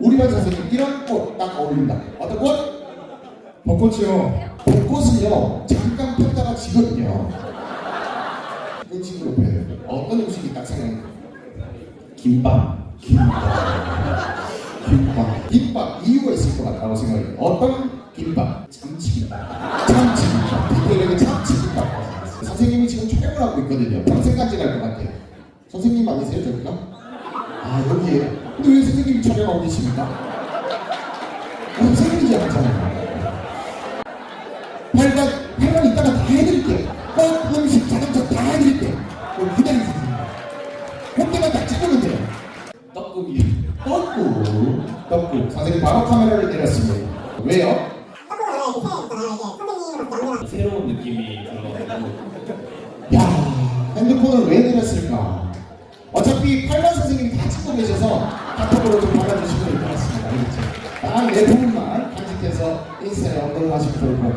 우리 반 선생님 이런 꽃 딱 어울린다. 어떤 꽃? 벚꽃이요. 벚꽃은요 잠깐 폈다가 지거든요. 음식으로 표현해요. 어떤 음식이 딱 생각나요? 김밥. 김밥. 김밥. 김밥 이유가 있을 것 같다고 생각해요. 어떤 김밥? 참치김밥. 참치김밥. 대표적인 참치김밥. 선생님이 지금 촬영을 하고 있거든요. 평생까지 갈 것 같아요. 선생님 아니세요, 저기가? 아, 여기에요? 근데 왜 선생님이 촬영하고 계십니까? 아, 선생님이지 않잖아요. 8번, 8번 이따가 다 해드릴게요. 꼭 음식 자동차 다 해드릴게요. 그럼 기다리세요. 그때만 딱 찍으면 돼요. 떡국이. 떡국. 떡국. 선생님 바로 카메라를 내렸습니다. 왜요? 새로운 느낌이 들어가지고 야 핸드폰을 왜 내렸을까? 어차피 8번 선생님이 다 찍고 계셔서 카톡으로 좀 받아주시면 될 것 같습니다. 알겠죠? 딱네 부분만 간직해서 인스타에 업로드 하시면 좋을 것 같아요.